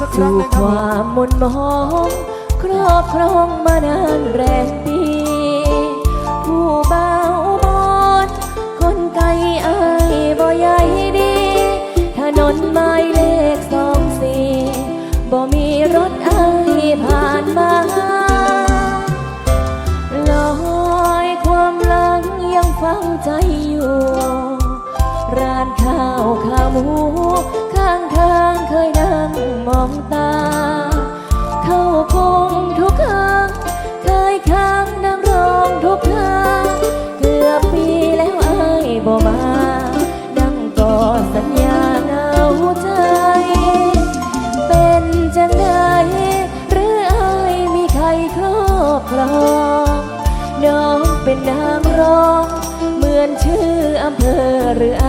สักครั้งนะครับความมนมองครอบครองมานานแรมปี องตา เข้าคงทุกครั้งเคยค้างนั่งร้องทุกทางเกือบปีแล้วไอายบ่มา นั่งกอดสัญญาเหงาใจ เป็นจังใดหรือไอายมีใครครอบครองน้องเป็นนางร้อง เหมือนชื่ออำเภอหรืออ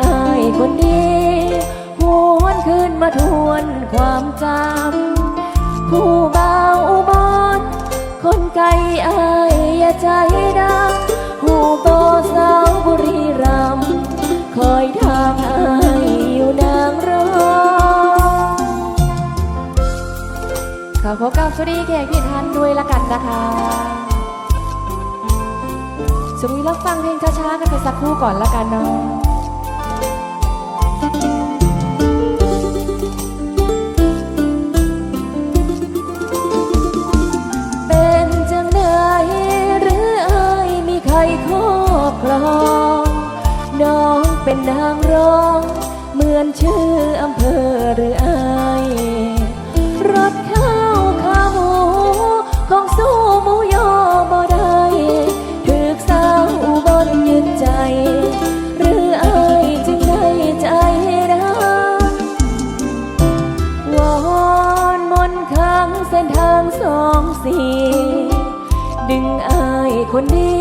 อายคนดีหวนคืนมาทวนความจำผู้เบาอุบอนคนไกลอายอย่าใจดำผู้โบสาวบุรีรัมคอยทางอายอยู่นางรองขอขอกราบสวัสดีแขกที่ท่านด้วยละกันนะคะสวีรับฟังเพลงช้าๆกันไปสักครู่ก่อนละกันเนาะ เป็นจังใดหรืออายมีใครครอบครองน้องเป็นนางร้อง เหมือนชื่ออำเภอหรืออาย สี ดึงอายคนดี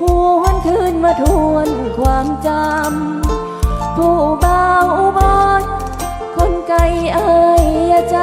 หวนคืนมาทวนความจำ ผู้เบาบอยคนไกลอายอย่าใจ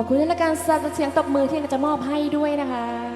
ขอบคุณที่ละการสำหรับเสียงตบมือที่จะมอบให้ด้วยนะคะ